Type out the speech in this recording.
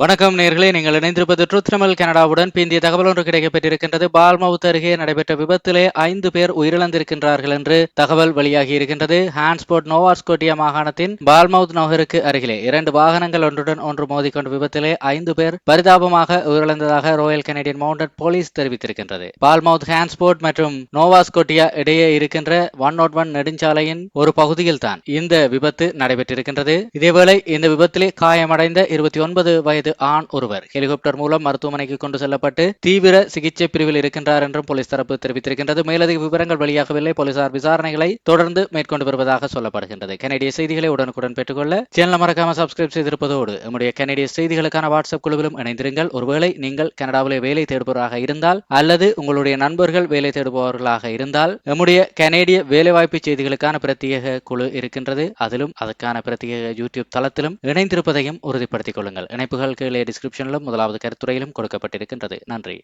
வணக்கம் நேர்களே நீங்கள் இணைந்திருப்பது ட்ரூத்ரமல் கனடாவுடன். பிந்திய தகவல் ஒன்று கிடைக்கப்பட்டிருக்கின்றது. பால்மவுத் அருகே நடைபெற்ற விபத்திலே ஐந்து பேர் உயிரிழந்திருக்கின்றார்கள் என்று தகவல் வெளியாகி இருக்கின்றது. ஹான்ஸ்போர்ட் நோவாஸ்கோட்டியா மாகாணத்தின் பால்மவுத் நகருக்கு அருகிலே இரண்டு வாகனங்கள் ஒன்றுடன் ஒன்று மோதிக்கொண்ட விபத்திலே ஐந்து பேர் பரிதாபமாக உயிரிழந்ததாக ராயல் கனடியன் மவுண்டட் போலீஸ் தெரிவித்திருக்கின்றது. பால்மவுத் ஹான்ஸ்போர்ட் மற்றும் நோவாஸ்கோட்டியா இடையே இருக்கின்ற ஒன் நாட் ஒன் நெடுஞ்சாலையின் ஒரு பகுதியில் தான் இந்த விபத்து நடைபெற்றிருக்கின்றது. இதேவேளை இந்த விபத்திலே காயமடைந்த இருபத்தி ஒன்பது வயது ஆண் ஒருவர். ஹெலிகாப்டர் மூலம் மருத்துவமனைக்கு கொண்டு செல்லப்பட்டு தீவிர சிகிச்சை பிரிவில் இருக்கின்றார் என்றும் போலீஸ் தரப்பு தெரிவித்திருக்கின்றது. மேலதிக விவரங்கள் வெளியாகவில்லை. போலீசார் விசாரணைகளை தொடர்ந்து மேற்கொண்டு வருவதாக சொல்லப்படுகின்றது. கனடிய செய்திகளை உடனுக்குடன் பெற்றுக்கொள்ள சேனல் மறக்காம சப்ஸ்கிரைப் செய்திருப்பதோடு நம்முடைய கனடிய செய்திகளுக்கான வாட்ஸ்அப் குழுவிலும் இணைந்திருங்கள். ஒருவேளை நீங்கள் கனடாவிலே வேலை தேடுபவராக இருந்தால் அல்லது உங்களுடைய நண்பர்கள் வேலை தேடுபவர்களாக இருந்தால் நம்முடைய கனேடிய வேலைவாய்ப்பு செய்திகளுக்கான பிரத்யேக குழு இருக்கின்றது. அதிலும் அதற்கான பிரத்யேக யூடியூப் தளத்திலும் இணைந்திருப்பதையும் உறுதிப்படுத்திக் கொள்ளுங்கள். இணைப்புகள் கீழே டிஸ்கிரிப்ஷனிலும் முதலாவது கருத்துறையிலும் கொடுக்கப்பட்டிருக்கின்றது. நன்றி.